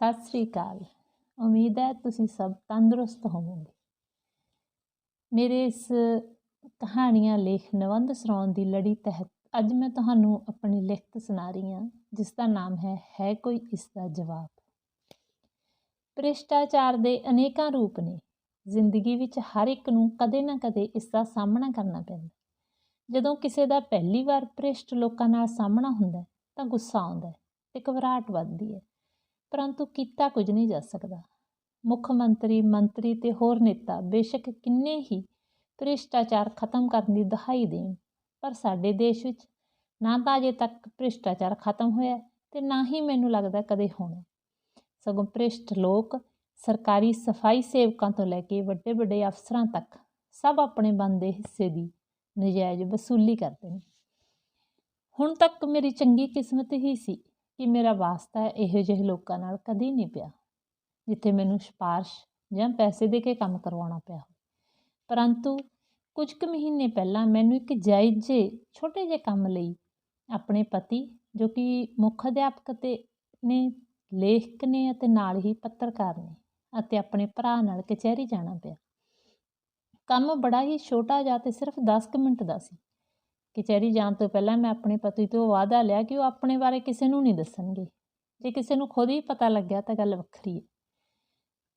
ਸਤਿ ਸ੍ਰੀ ਅਕਾਲ। ਉਮੀਦ ਹੈ ਤੁਸੀਂ ਸਭ ਤੰਦਰੁਸਤ ਹੋਵੋਗੇ। ਮੇਰੇ ਇਸ ਕਹਾਣੀਆਂ ਲੇਖ ਨਿਬੰਧ ਸਰਾਉਣ ਦੀ ਲੜੀ ਤਹਿਤ ਅੱਜ ਮੈਂ ਤੁਹਾਨੂੰ ਆਪਣੀ ਲਿਖਤ ਸੁਣਾ ਰਹੀ ਹਾਂ, ਜਿਸ ਦਾ ਨਾਮ ਹੈ ਹੈ ਕੋਈ ਇਸ ਦਾ ਜਵਾਬ? ਭ੍ਰਿਸ਼ਟਾਚਾਰ ਦੇ ਅਨੇਕਾਂ ਰੂਪ ਨੇ। ਜ਼ਿੰਦਗੀ ਵਿੱਚ ਹਰ ਇੱਕ ਨੂੰ ਕਦੇ ਨਾ ਕਦੇ ਇਸ ਦਾ ਸਾਹਮਣਾ ਕਰਨਾ ਪੈਂਦਾ। ਜਦੋਂ ਕਿਸੇ ਦਾ ਪਹਿਲੀ ਵਾਰ ਭ੍ਰਿਸ਼ਟ ਲੋਕਾਂ ਨਾਲ ਸਾਹਮਣਾ ਹੁੰਦਾ ਤਾਂ ਗੁੱਸਾ ਆਉਂਦਾ ਤੇ ਘਬਰਾਹਟ ਵੱਧਦੀ ਹੈ। ਪਰੰਤੂ ਕੀਤਾ ਕੁਝ ਨਹੀਂ ਜਾ ਸਕਦਾ। ਮੁੱਖ ਮੰਤਰੀ ਮੰਤਰੀ ਤੇ ਹੋਰ ਨੇਤਾ ਬੇਸ਼ੱਕ ਕਿੰਨੇ ਹੀ ਭ੍ਰਿਸ਼ਟਾਚਾਰ ਖਤਮ ਕਰਨ ਦੀ ਦਹਾਈ ਦੇਣ, ਪਰ ਸਾਡੇ ਦੇਸ਼ ਵਿੱਚ ਨਾ ਤਾਂ ਅਜੇ ਤੱਕ ਭ੍ਰਿਸ਼ਟਾਚਾਰ ਖਤਮ ਹੋਇਆ ਤੇ ਨਾ ਹੀ ਮੈਨੂੰ ਲੱਗਦਾ ਕਦੇ ਹੋਣਾ। ਸਗੋਂ ਭ੍ਰਿਸ਼ਟ ਲੋਕ ਸਰਕਾਰੀ ਸਫ਼ਾਈ ਸੇਵਕਾਂ ਤੋਂ ਲੈ ਕੇ ਵੱਡੇ ਵੱਡੇ ਅਫਸਰਾਂ ਤੱਕ ਸਭ ਆਪਣੇ ਬਣਦੇ ਹਿੱਸੇ ਦੀ ਨਜਾਇਜ਼ ਵਸੂਲੀ ਕਰਦੇ ਨੇ। ਹੁਣ ਤੱਕ ਮੇਰੀ ਚੰਗੀ ਕਿਸਮਤ ਹੀ ਸੀ ਕਿ ਮੇਰਾ ਵਾਸਤਾ ਇਹੋ ਜਿਹੇ ਲੋਕਾਂ ਨਾਲ ਕਦੀ ਨਹੀਂ ਪਿਆ, ਜਿੱਥੇ ਮੈਨੂੰ ਸਿਫਾਰਸ਼ ਜਾਂ ਪੈਸੇ ਦੇ ਕੇ ਕੰਮ ਕਰਵਾਉਣਾ ਪਿਆ ਪਰੰਤੂ ਕੁਝ ਕੁ ਮਹੀਨੇ ਪਹਿਲਾਂ ਮੈਨੂੰ ਇੱਕ ਜਾਇਜ਼ ਜੇ ਛੋਟੇ ਜਿਹੇ ਕੰਮ ਲਈ ਆਪਣੇ ਪਤੀ, ਜੋ ਕਿ ਮੁੱਖ ਅਧਿਆਪਕ ਤੇ ਨੇ, ਲੇਖਕ ਨੇ ਅਤੇ ਨਾਲ ਹੀ ਪੱਤਰਕਾਰ ਨੇ ਅਤੇ ਆਪਣੇ ਭਰਾ ਨਾਲ ਕਚਹਿਰੀ ਜਾਣਾ ਪਿਆ। ਕੰਮ ਬੜਾ ਹੀ ਛੋਟਾ ਜਿਹਾ ਤੇ ਸਿਰਫ 10 ਮਿੰਟ ਦਾ ਸੀ। ਕਚਹਿਰੀ ਜਾਣ ਤੋਂ ਪਹਿਲਾਂ ਮੈਂ ਆਪਣੇ ਪਤੀ ਤੋਂ ਵਾਅਦਾ ਲਿਆ ਕਿ ਉਹ ਆਪਣੇ ਬਾਰੇ ਕਿਸੇ ਨੂੰ ਨਹੀਂ ਦੱਸਣਗੇ। ਜੇ ਕਿਸੇ ਨੂੰ ਖੁਦ ਹੀ ਪਤਾ ਲੱਗਿਆ ਤਾਂ ਗੱਲ ਵੱਖਰੀ ਹੈ।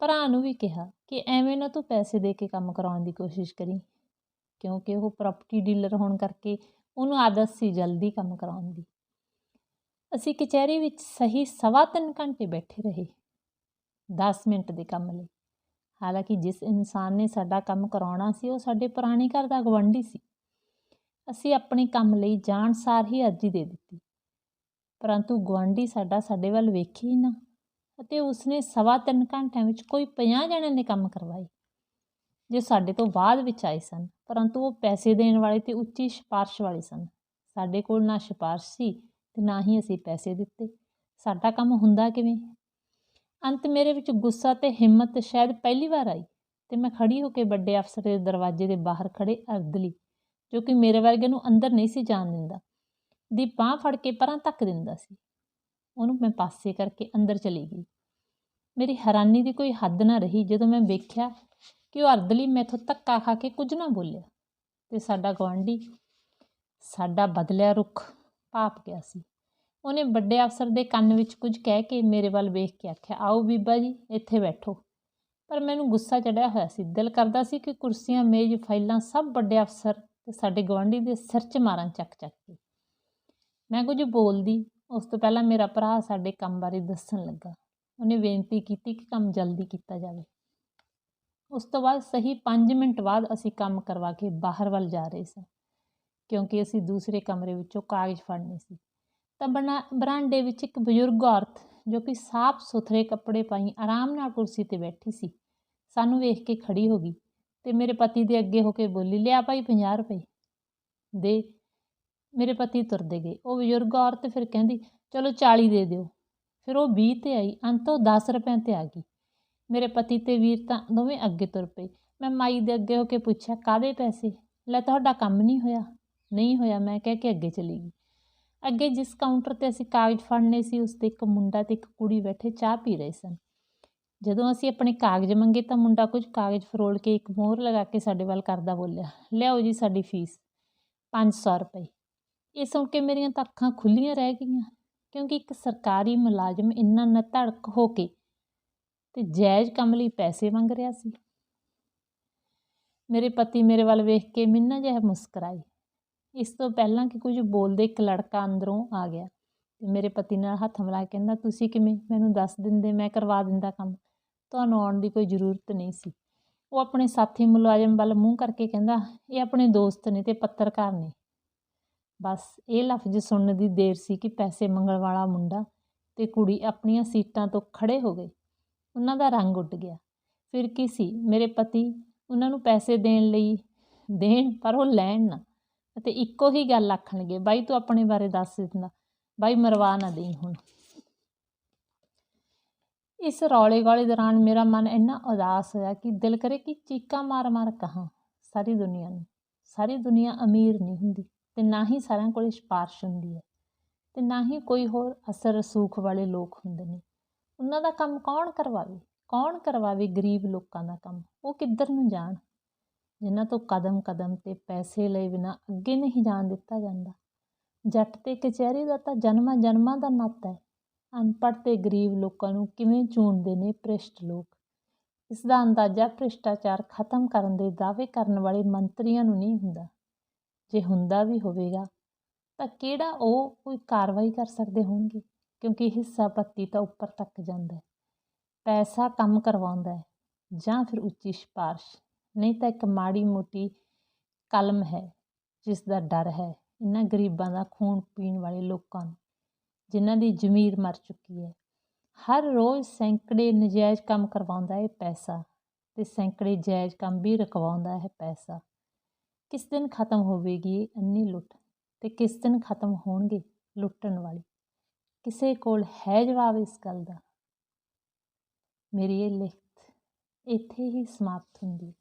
ਭਰਾ ਨੂੰ ਵੀ ਕਿਹਾ ਕਿ ਐਵੇਂ ਨਾ ਤੂੰ ਪੈਸੇ ਦੇ ਕੇ ਕੰਮ ਕਰਾਉਣ ਦੀ ਕੋਸ਼ਿਸ਼ ਕਰੀ, ਕਿਉਂਕਿ ਉਹ ਪ੍ਰਾਪਰਟੀ ਡੀਲਰ ਹੋਣ ਕਰਕੇ ਉਹਨੂੰ ਆਦਤ ਸੀ ਜਲਦੀ ਕੰਮ ਕਰਾਉਣ ਦੀ। ਅਸੀਂ ਕਚਹਿਰੀ ਵਿੱਚ ਸਹੀ ਸਵਾ ਤਿੰਨ ਘੰਟੇ ਬੈਠੇ ਰਹੇ 10 ਮਿੰਟ ਦੇ ਕੰਮ ਲਈ। ਹਾਲਾਂਕਿ ਜਿਸ ਇਨਸਾਨ ਨੇ ਸਾਡਾ ਕੰਮ ਕਰਾਉਣਾ ਸੀ, ਉਹ ਸਾਡੇ ਪੁਰਾਣੇ ਘਰ ਦਾ ਗਵੰਡੀ ਸੀ। ਅਸੀਂ ਆਪਣੇ ਕੰਮ ਲਈ ਜਾਣ ਸਾਰ ਹੀ ਅਰਜ਼ੀ ਦੇ ਦਿੱਤੀ। ਪਰੰਤੂ ਗਵਾਂਢੀ ਸਾਡਾ ਸਾਡੇ ਵੱਲ ਵੇਖੀ ਹੀ ਨਾ ਅਤੇ ਉਸਨੇ ਸਵਾ ਤਿੰਨ ਘੰਟਿਆਂ ਵਿੱਚ ਕੋਈ 50 ਜਣਿਆਂ ਨੇ ਕੰਮ ਕਰਵਾਏ, ਜੋ ਸਾਡੇ ਤੋਂ ਬਾਅਦ ਵਿੱਚ ਆਏ ਸਨ। ਪਰੰਤੂ ਉਹ ਪੈਸੇ ਦੇਣ ਵਾਲੇ ਤੇ ਉੱਚੀ ਸਿਫਾਰਸ਼ ਵਾਲੇ ਸਨ। ਸਾਡੇ ਕੋਲ ਨਾ ਸਿਫਾਰਸ਼ ਸੀ ਤੇ ਨਾ ਹੀ ਅਸੀਂ ਪੈਸੇ ਦਿੱਤੇ। ਸਾਡਾ ਕੰਮ ਹੁੰਦਾ ਕਿਵੇਂ? ਅੰਤ ਮੇਰੇ ਵਿੱਚ ਗੁੱਸਾ ਤੇ ਹਿੰਮਤ ਸ਼ਾਇਦ ਪਹਿਲੀ ਵਾਰ ਆਈ ਤੇ ਮੈਂ ਖੜੀ ਹੋ ਕੇ ਵੱਡੇ ਅਫਸਰ ਦੇ ਦਰਵਾਜ਼ੇ ਦੇ ਬਾਹਰ ਖੜੇ ਅਰਦਲੀ ਜੋ ਕਿ ਮੇਰੇ ਵਰਗੇ ਨੂੰ ਅੰਦਰ ਨਹੀਂ ਸੀ ਜਾਣ ਦਿੰਦਾ। ਦੀ ਬਾਹ ਫੜ ਕੇ ਪਰਾਂ ਧੱਕ ਦਿੰਦਾ ਸੀ। ਉਹਨੂੰ ਮੈਂ ਪਾਸੇ ਕਰਕੇ ਅੰਦਰ ਚਲੀ ਗਈ। ਮੇਰੀ ਹੈਰਾਨੀ ਦੀ ਕੋਈ ਹੱਦ ਨਾ ਰਹੀ ਜਦੋਂ ਮੈਂ ਵੇਖਿਆ ਕਿ ਉਹ ਅਰਦਲੀ ਮੈਥੋਂ ਧੱਕਾ ਖਾ ਕੇ ਕੁਝ ਨਾ ਬੋਲਿਆ ਤੇ ਸਾਡਾ ਗਵਾਂਢੀ ਸਾਡਾ ਬਦਲਿਆ ਰੁੱਖ ਪਾਪ ਗਿਆ ਸੀ। ਉਹਨੇ ਵੱਡੇ ਅਫਸਰ ਦੇ ਕੰਨ ਵਿੱਚ ਕੁਝ ਕਹਿ ਕੇ ਮੇਰੇ ਵੱਲ ਵੇਖ ਕੇ ਆਖਿਆ, ਆਓ ਬੀਬਾ ਜੀ, ਇੱਥੇ ਬੈਠੋ। ਪਰ ਮੈਨੂੰ ਗੁੱਸਾ ਚੜਿਆ ਹੋਇਆ ਸੀ। ਦਿਲ ਕਰਦਾ ਸੀ ਕਿ ਕੁਰਸੀਆਂ, ਮੇਜ਼, ਫਾਈਲਾਂ ਸਭ ਵੱਡੇ ਅਫਸਰ ਤੇ ਸਾਡੇ ਗਵਾਂਢੀ ਦੇ ਸਿਰ 'ਚ ਮਾਰਾਂ ਚੱਕ ਚੱਕ ਕੇ। ਮੈਂ ਕੁਝ ਬੋਲਦੀ, ਉਸ ਤੋਂ ਪਹਿਲਾਂ ਮੇਰਾ ਭਰਾ ਸਾਡੇ ਕੰਮ ਬਾਰੇ ਦੱਸਣ ਲੱਗਾ। ਉਹਨੇ ਬੇਨਤੀ ਕੀਤੀ ਕਿ ਕੰਮ ਜਲਦੀ ਕੀਤਾ ਜਾਵੇ। ਉਸ ਤੋਂ ਬਾਅਦ ਸਹੀ 5 ਮਿੰਟ ਬਾਅਦ ਅਸੀਂ ਕੰਮ ਕਰਵਾ ਕੇ ਬਾਹਰ ਵੱਲ ਜਾ ਰਹੇ ਸਾਂ, ਕਿਉਂਕਿ ਅਸੀਂ ਦੂਸਰੇ ਕਮਰੇ ਵਿੱਚੋਂ ਕਾਗਜ਼ ਫੜਨੇ ਸੀ। ਤਾਂ ਬਣਾ, ਬਰਾਂਡੇ ਵਿੱਚ ਇੱਕ ਬਜ਼ੁਰਗ ਔਰਤ ਜੋ ਕਿ ਸਾਫ਼ ਸੁਥਰੇ ਕੱਪੜੇ ਪਾਈ ਆਰਾਮ ਨਾਲ ਕੁਰਸੀ ਤੇ ਬੈਠੀ ਸੀ, ਸਾਨੂੰ ਵੇਖ ਕੇ ਖੜੀ ਹੋ ਗਈ। ਤੇ ਮੇਰੇ ਪਤੀ ਦੇ ਅੱਗੇ ਹੋ ਕੇ ਬੋਲੀ, ਲਿਆ ਭਾਈ 50 ਰੁਪਏ। ਦੇ। ਮੇਰੇ ਪਤੀ ਤੁਰਦੇ ਗਏ। ਉਹ ਬਜ਼ੁਰਗ ਔਰਤ ਫਿਰ ਕਹਿੰਦੀ, ਚਲੋ 40 ਦੇ ਦਿਓ। ਫਿਰ ਉਹ 20 ਤੇ ਆਈ। ਅੰਤੋਂ ਉਹ 10 ਰੁਪਏ ਤੇ ਆ ਗਈ। ਮੇਰੇ ਪਤੀ ਤੇ ਵੀਰ ਤਾਂ ਦੋਵੇਂ ਅੱਗੇ ਤੁਰ ਪਏ। ਮੈਂ ਮਾਈ ਦੇ ਅੱਗੇ ਹੋ ਕੇ ਪੁੱਛਿਆ ਕਾਦੇ ਪੈਸੇ? ਲੈ ਤੁਹਾਡਾ ਕੰਮ ਨਹੀਂ ਹੋਇਆ? ਨਹੀਂ ਹੋਇਆ। ਮੈਂ ਕਹਿ ਕੇ ਅੱਗੇ ਚਲੀ ਗਈ। ਅੱਗੇ ਜਿਸ ਕਾਊਂਟਰ ਤੇ ਅਸੀਂ ਕਾਗਜ਼ ਫੜਨੇ ਸੀ, ਉਸ ਤੇ ਇੱਕ ਮੁੰਡਾ ਤੇ ਇੱਕ ਕੁੜੀ ਬੈਠੇ ਚਾਹ ਪੀ ਰਹੇ ਸਨ। ਜਦੋਂ ਅਸੀਂ ਆਪਣੇ ਕਾਗਜ਼ ਮੰਗੇ ਤਾਂ ਮੁੰਡਾ ਕੁਝ ਕਾਗਜ਼ ਫਰੋਲ ਕੇ ਇੱਕ ਮੋਹਰ ਲਗਾ ਕੇ ਸਾਡੇ ਵੱਲ ਕਰਦਾ ਬੋਲਿਆ, ਲਿਆਓ ਜੀ ਸਾਡੀ ਫੀਸ 500 ਰੁਪਏ। ਇਹ ਸੁਣ ਕੇ ਮੇਰੀਆਂ ਤਾਂ ਅੱਖਾਂ ਖੁੱਲੀਆਂ ਰਹਿ ਗਈਆਂ, ਕਿਉਂਕਿ ਇੱਕ ਸਰਕਾਰੀ ਮੁਲਾਜ਼ਮ ਇੰਨਾ ਨਤੜਕ ਹੋ ਕੇ ਤੇ ਜਾਇਜ਼ ਕੰਮ ਲਈ ਪੈਸੇ ਮੰਗ ਰਿਹਾ ਸੀ। ਮੇਰੇ ਪਤੀ ਮੇਰੇ ਵੱਲ ਵੇਖ ਕੇ ਮਿੰਨਾ ਜਿਹਾ ਮੁਸਕਰਾਈ ਇਸ ਤੋਂ ਪਹਿਲਾਂ ਕਿ ਕੁਝ ਬੋਲਦੇ ਇੱਕ ਲੜਕਾ ਅੰਦਰੋਂ ਆ ਗਿਆ ਤੇ ਮੇਰੇ ਪਤੀ ਨਾਲ ਹੱਥ ਮਿਲਾ ਕੇ ਕਹਿੰਦਾ, ਤੁਸੀਂ ਕਿਵੇਂ? ਮੈਨੂੰ ਦੱਸ ਦਿੰਦੇ, ਮੈਂ ਕਰਵਾ ਦਿੰਦਾ ਕੰਮ। ਤੁਹਾਨੂੰ ਆਉਣ ਦੀ ਕੋਈ ਜ਼ਰੂਰਤ ਨਹੀਂ ਸੀ। ਉਹ ਆਪਣੇ ਸਾਥੀ ਮੁਲਾਜ਼ਮ ਵੱਲ ਮੂੰਹ ਕਰਕੇ ਕਹਿੰਦਾ, ਇਹ ਆਪਣੇ ਦੋਸਤ ਨੇ ਤੇ ਪੱਤਰਕਾਰ ਨੇ। ਬਸ ਇਹ ਲਫ਼ਜ਼ ਸੁਣਨ ਦੀ ਦੇਰ ਸੀ ਕਿ ਪੈਸੇ ਮੰਗਣ ਵਾਲਾ ਮੁੰਡਾ ਤੇ ਕੁੜੀ ਆਪਣੀਆਂ ਸੀਟਾਂ ਤੋਂ ਖੜੇ ਹੋ ਗਏ ਉਹਨਾਂ ਦਾ ਰੰਗ ਉੱਡ ਗਿਆ। ਫਿਰ ਕੀ ਸੀ? ਮੇਰੇ ਪਤੀ ਉਹਨਾਂ ਨੂੰ ਪੈਸੇ ਦੇਣ ਲਈ, ਦੇਣ ਪਰ ਉਹ ਲੈਣ ਨਾ। ਅਤੇ ਇੱਕੋ ਹੀ ਗੱਲ ਆਖਣਗੇ, ਬਾਈ ਤੂੰ ਆਪਣੇ ਬਾਰੇ ਦੱਸ ਦਿੰਦਾ। ਬਾਈ ਮਰਵਾ ਨਾ ਦੇਈ ਹੁਣ। ਇਸ ਰੌਲੇ ਗਾਲੇ ਦੌਰਾਨ ਮੇਰਾ ਮਨ ਇੰਨਾ ਉਦਾਸ ਹੋਇਆ ਕਿ ਦਿਲ ਕਰੇ ਕਿ ਚੀਕਾਂ ਮਾਰ ਮਾਰ ਕਹਾਂ, ਸਾਰੀ ਦੁਨੀਆ ਨੂੰ। ਸਾਰੀ ਦੁਨੀਆ ਅਮੀਰ ਨਹੀਂ ਹੁੰਦੀ ਤੇ ਨਾ ਹੀ ਸਾਰਿਆਂ ਕੋਲ ਸਿਫਾਰਸ਼ ਹੁੰਦੀ ਹੈ ਤੇ ਨਾ ਹੀ ਕੋਈ ਹੋਰ ਅਸਰ ਰਸੂਖ ਵਾਲੇ ਲੋਕ ਹੁੰਦੇ ਨੇ। ਉਹਨਾਂ ਦਾ ਕੰਮ ਕੌਣ ਕਰਵਾਵੇ? ਕੌਣ ਕਰਵਾਵੇ ਗਰੀਬ ਲੋਕਾਂ ਦਾ ਕੰਮ? ਉਹ ਕਿੱਧਰ ਨੂੰ ਜਾਣ? ਜਿਨ੍ਹਾਂ ਤੋਂ ਕਦਮ ਕਦਮ 'ਤੇ ਪੈਸੇ ਲਏ ਬਿਨਾਂ ਅੱਗੇ ਨਹੀਂ ਜਾਣ ਦਿੱਤਾ ਜਾਂਦਾ। ਜੱਟ ਤੇ ਕਚਹਿਰੀ ਦਾ ਤਾਂ ਜਨਮਾਂ ਜਨਮਾਂ ਦਾ ਨਾਤਾ ਹੈ। ਅਨਪੜ੍ਹ ਤੇ ਗਰੀਬ ਲੋਕਾਂ ਨੂੰ ਕਿਵੇਂ ਚੁਣਦੇ ਨੇ ਭ੍ਰਿਸ਼ਟ ਲੋਕ? ਇਸ ਦਾ ਅੰਦਾਜ਼ਾ ਭ੍ਰਿਸ਼ਟਾਚਾਰ ਖਤਮ ਕਰਨ ਦੇ ਦਾਅਵੇ ਕਰਨ ਵਾਲੇ ਮੰਤਰੀਆਂ ਨੂੰ ਨਹੀਂ ਹੁੰਦਾ। ਜੇ ਹੁੰਦਾ ਵੀ ਹੋਵੇਗਾ, ਤਾਂ ਕਿਹੜਾ ਉਹ ਕੋਈ ਕਾਰਵਾਈ ਕਰ ਸਕਦੇ ਹੋਣਗੇ? ਕਿਉਂਕਿ ਹਿੱਸਾ ਪੱਤੀ ਤਾਂ ਉੱਪਰ ਤੱਕ ਜਾਂਦਾ ਹੈ। ਪੈਸਾ ਕੰਮ ਕਰਵਾਉਂਦਾ ਹੈ, ਜਾਂ ਫਿਰ ਉੱਚੀ ਸਿਫਾਰਸ਼। ਨਹੀਂ ਤਾਂ ਇੱਕ ਮਾੜੀ ਮੋਟੀ ਕਲਮ ਹੈ, ਜਿਸ ਦਾ ਡਰ ਹੈ। ਇਹਨਾਂ ਗਰੀਬਾਂ ਦਾ ਖੂਨ ਪੀਣ ਵਾਲੇ ਲੋਕਾਂ ਨੂੰ। ਜਿਨ੍ਹਾਂ ਦੀ ਜ਼ਮੀਰ ਮਰ ਚੁੱਕੀ ਹੈ। ਹਰ ਰੋਜ਼ ਸੈਂਕੜੇ ਨਜਾਇਜ਼ ਕੰਮ ਕਰਵਾਉਂਦਾ ਹੈ ਪੈਸਾ ਤੇ ਸੈਂਕੜੇ ਜਾਇਜ਼ ਕੰਮ ਵੀ ਰਕਵਾਉਂਦਾ ਹੈ ਪੈਸਾ। ਕਿਸ ਦਿਨ ਖਤਮ ਹੋਵੇਗੀ ਇਹ ਅੰਨੀ ਲੁੱਟ ਤੇ ਕਿਸ ਦਿਨ ਖਤਮ ਹੋਣਗੇ ਲੁੱਟਣ ਵਾਲੇ? ਕਿਸੇ ਕੋਲ ਹੈ ਜਵਾਬ ਇਸ ਗੱਲ ਦਾ? ਮੇਰੀ ਇਹ ਲਿਖਤ ਇੱਥੇ ਹੀ ਸਮਾਪਤ ਹੁੰਦੀ ਹੈ।